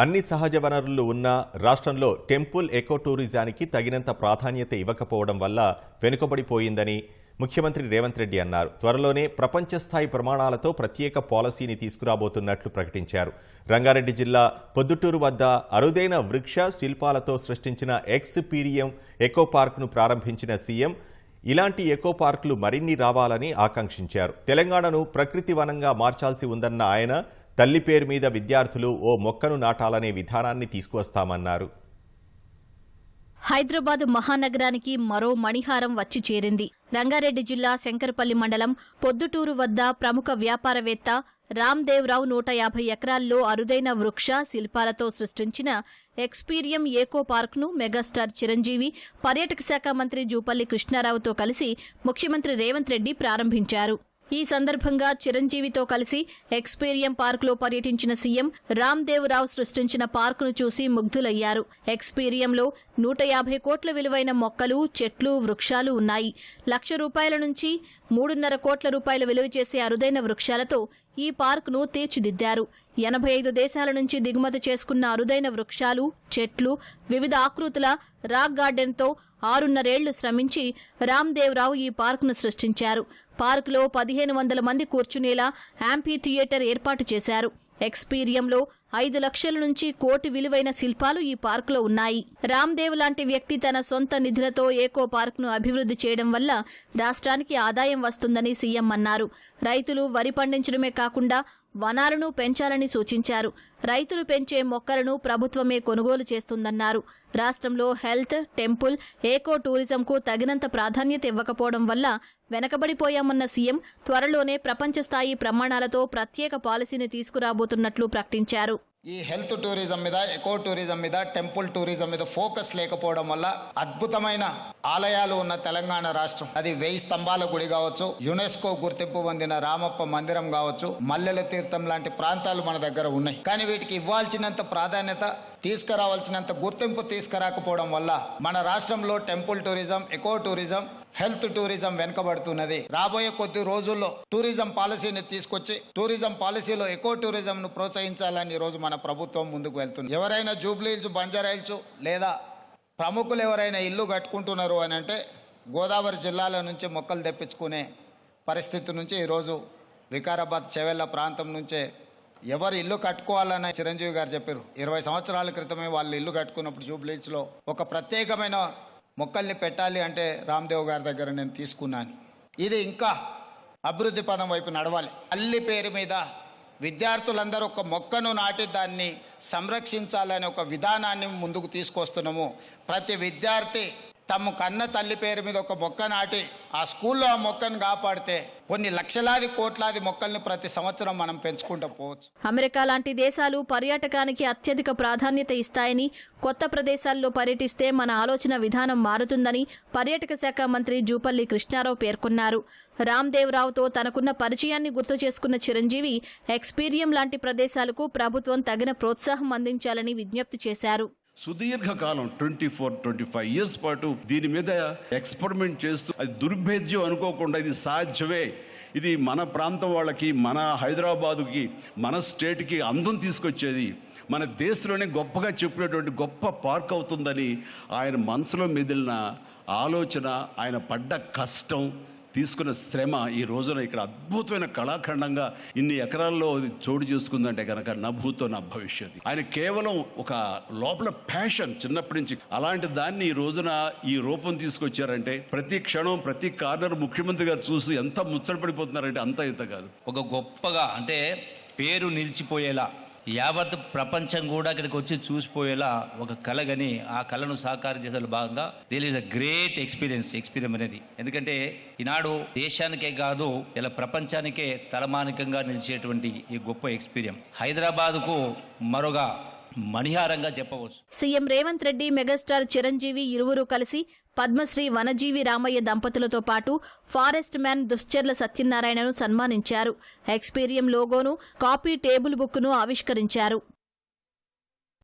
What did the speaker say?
అన్ని సహజ వనరులు ఉన్నా రాష్ట్రంలో టెంపుల్ ఎకో టూరిజానికి తగినంత ప్రాధాన్యత ఇవ్వకపోవడం వల్ల వెనుకబడిపోయిందని ముఖ్యమంత్రి రేవంత్ రెడ్డి అన్నారు. త్వరలోనే ప్రపంచ స్థాయి ప్రమాణాలతో ప్రత్యేక పాలసీని తీసుకురాబోతున్నట్లు ప్రకటించారు. రంగారెడ్డి జిల్లా పొద్దుటూరు వద్ద అరుదైన వృక్ష శిల్పాలతో సృష్టించిన ఎక్స్ పీడియం ఎకో పార్క్ను ప్రారంభించిన సీఎం ఇలాంటి ఎకో పార్కులు మరిన్ని రావాలని ఆకాంక్షించారు. తెలంగాణను ప్రకృతి వనంగా మార్చాల్సి ఉందన్న ఆయన తల్లి పేరు మీద విద్యార్థులు ఓ మొక్కను నాటాలనే విధానాన్ని తీసుకువస్తామన్నారు. హైదరాబాద్ మహానగరానికి మరో మణిహారం వచ్చి చేరింది. రంగారెడ్డి జిల్లా శంకరపల్లి మండలం పొద్దుటూరు వద్ద ప్రముఖ వ్యాపారవేత్త రామ్దేవ్రావు నూట యాభై ఎకరాల్లో అరుదైన వృక్ష శిల్పాలతో సృష్టించిన ఎక్స్పీరియం ఏకో పార్క్ను మెగాస్టార్ చిరంజీవి పర్యాటక శాఖ మంత్రి జూపల్లి కృష్ణారావుతో కలిసి ముఖ్యమంత్రి రేవంత్ రెడ్డి ప్రారంభించారు. ఈ సందర్భంగా చిరంజీవితో కలిసి ఎక్స్పీరియం పార్కులో పర్యటించిన సీఎం రామ్దేవరావు సృష్టించిన పార్కును చూసి ముగ్ధులయ్యారు. ఎక్స్పీరియంలో నూట యాభై కోట్ల విలువైన మొక్కలు చెట్లు వృక్షాలు ఉన్నాయి. లక్ష రూపాయల నుంచి మూడున్నర కోట్ల రూపాయలు విలువ చేసే అరుదైన వృక్షాలతో ఈ పార్కును తీర్చిదిద్దారు. ఎనభై ఐదు దేశాల నుంచి దిగుమతి చేసుకున్న అరుదైన వృక్షాలు చెట్లు వివిధ ఆకృతుల రాక్ గార్డెన్తో ఆరున్నరేళ్ళు శ్రమించి రామ్దేవ్రావు ఈ పార్కును సృష్టించారు. పార్కులో పదిహేను వందల మంది కూర్చునేలా యాంపీ థియేటర్ ఏర్పాటు చేశారు. ఎక్స్పీరియంలో ఐదు లక్షల నుంచి కోటి విలువైన శిల్పాలు ఈ పార్కులో ఉన్నాయి. రామ్దేవ్ లాంటి వ్యక్తి తన సొంత నిధులతో ఏకో పార్క్ను అభివృద్ధి చేయడం వల్ల రాష్ట్రానికి ఆదాయం వస్తుందని సీఎం అన్నారు. రైతులు వరి పండించడమే కాకుండా వనాలను పెంచాలని సూచించారు. రైతులు పెంచే మొక్కలను ప్రభుత్వమే కొనుగోలు చేస్తుందన్నారు. రాష్ట్రంలో హెల్త్ టెంపుల్ ఏకో టూరిజంకు తగినంత ప్రాధాన్యత ఇవ్వకపోవడం వల్ల వెనకబడిపోయామన్న సీఎం త్వరలోనే ప్రపంచ స్థాయి ప్రమాణాలతో ప్రత్యేక పాలసీని తీసుకురాబోతున్నట్లు ప్రకటించారు. ఈ హెల్త్ టూరిజం మీద ఎకో టూరిజం మీద టెంపుల్ టూరిజం మీద ఫోకస్ లేకపోవడం వల్ల అద్భుతమైన ఆలయాలు ఉన్న తెలంగాణ రాష్ట్రం. అది వెయ్యి స్తంభాల గుడి కావచ్చు యునెస్కో గుర్తింపు పొందిన రామప్ప మందిరం కావచ్చు మల్లెల తీర్థం లాంటి ప్రాంతాలు మన దగ్గర ఉన్నాయి. కానీ వీటికి ఇవ్వాల్సినంత ప్రాధాన్యత తీసుకురావాల్సినంత గుర్తింపు తీసుకురాకపోవడం వల్ల మన రాష్ట్రంలో temple tourism eco tourism health tourism వెనుకబడుతున్నది. రాబోయే కొద్ది రోజుల్లో టూరిజం పాలసీని తీసుకొచ్చి టూరిజం పాలసీలో ఎకో టూరిజం ను ప్రోత్సహించాలని ఈ రోజు మన ప్రభుత్వం ముందుకు వెళ్తుంది. ఎవరైనా జూబ్లీ హిల్స్ బంజారా హిల్స్ లేదా ప్రముఖులు ఎవరైనా ఇల్లు కట్టుకుంటున్నారు అని అంటే గోదావరి జిల్లాల నుంచి మొక్కలు తెప్పించుకునే పరిస్థితి నుంచి ఈరోజు వికారాబాద్ చెవెళ్ళ ప్రాంతం నుంచే ఎవరు ఇల్లు కట్టుకోవాలని చిరంజీవి గారు చెప్పారు. ఇరవై సంవత్సరాల క్రితమే వాళ్ళు ఇల్లు కట్టుకున్నప్పుడు జూబ్లీచ్లో ఒక ప్రత్యేకమైన మొక్కల్ని పెట్టాలి అంటే రామ్దేవ్ గారి దగ్గర నేను తీసుకున్నాను. ఇది ఇంకా అభివృద్ధి పదం వైపు నడవాలి. అల్లి పేరు మీద విద్యార్థులందరూ ఒక మొక్కను నాటి దాన్ని సంరక్షించాలనే ఒక విధానాన్ని ముందుకు తీసుకొస్తున్నాము. ప్రతి విద్యార్థి తమ కన్న తల్లి పేరు మీద ఒక మొక్క నాటి ఆ స్కూల్లో ఆ మొక్కను కాపాడితే కొన్ని లక్షలాది కోట్లాది మొక్కల్ని ప్రతి సంవత్సరం మనం పెంచుకుంటూ పోవచ్చు. అమెరికా లాంటి దేశాలు పర్యాటకానికి అత్యధిక ప్రాధాన్యత ఇస్తాయని కొత్త ప్రదేశాల్లో పర్యటిస్తే మన ఆలోచన విధానం మారుతుందని పర్యాటక శాఖ మంత్రి జూపల్లి కృష్ణారావు పేర్కొన్నారు. రామ్దేవ్రావుతో తనకున్న పరిచయాన్ని గుర్తు చేసుకున్న చిరంజీవి ఎక్స్పీరియం లాంటి ప్రదేశాలకు ప్రభుత్వం తగిన ప్రోత్సాహం అందించాలని విజ్ఞప్తి చేశారు. సుదీర్ఘకాలం twenty four twenty five years పాటు దీని మీద ఎక్స్పెరిమెంట్ చేస్తూ అది దుర్భేద్యం అనుకోకుండా ఇది సాధ్యమే. ఇది మన ప్రాంతం వాళ్ళకి మన హైదరాబాదుకి మన స్టేట్కి అందం తీసుకొచ్చేది. మన దేశంలోనే గొప్పగా చెప్పినటువంటి గొప్ప పార్క్ అవుతుందని ఆయన మనసులో మెదిలిన ఆలోచన ఆయన పడ్డ కష్టం తీసుకున్న శ్రమ ఈ రోజున ఇక్కడ అద్భుతమైన కళాఖండంగా ఇన్ని ఎకరాల్లో చోటు చేసుకుందంటే కనుక నభూతో నా భవిష్యత్ ఆయన కేవలం ఒక లోపల ప్యాషన్ చిన్నప్పటి నుంచి. అలాంటి దాన్ని ఈ రోజున ఈ రూపం తీసుకొచ్చారంటే ప్రతి క్షణం ప్రతి కార్నర్ ముఖ్యమంత్రి గారు చూసి ఎంత ముచ్చటపడిపోతున్నారంటే అంత ఇంత కాదు. ఒక గొప్పగా అంటే పేరు నిలిచిపోయేలా యావత్ ప్రపంచం కూడా ఇక్కడికి వచ్చి చూసిపోయేలా ఒక కళగని ఆ కళను సాకారం చేసే భాగంగా real is a great experience experience అనేది. ఎందుకంటే ఈనాడు దేశానికే కాదు ఇలా ప్రపంచానికే తలమానికంగా నిలిచేటువంటి ఈ గొప్ప ఎక్స్పీరియన్స్. హైదరాబాద్కు మరొక మణిహారంగా చెప్పవచ్చు. సీఎం రేవంత్ రెడ్డి మెగాస్టార్ చిరంజీవి ఇరువురు కలిసి పద్మశ్రీ వనజీవి రామయ్య దంపతులతో పాటు ఫారెస్ట్ మ్యాన్ దుశ్చర్ల సత్యనారాయణను సన్మానించారు. ఎక్స్పీరియం లోగోను కాపీ టేబుల్ బుక్ను ఆవిష్కరించారు.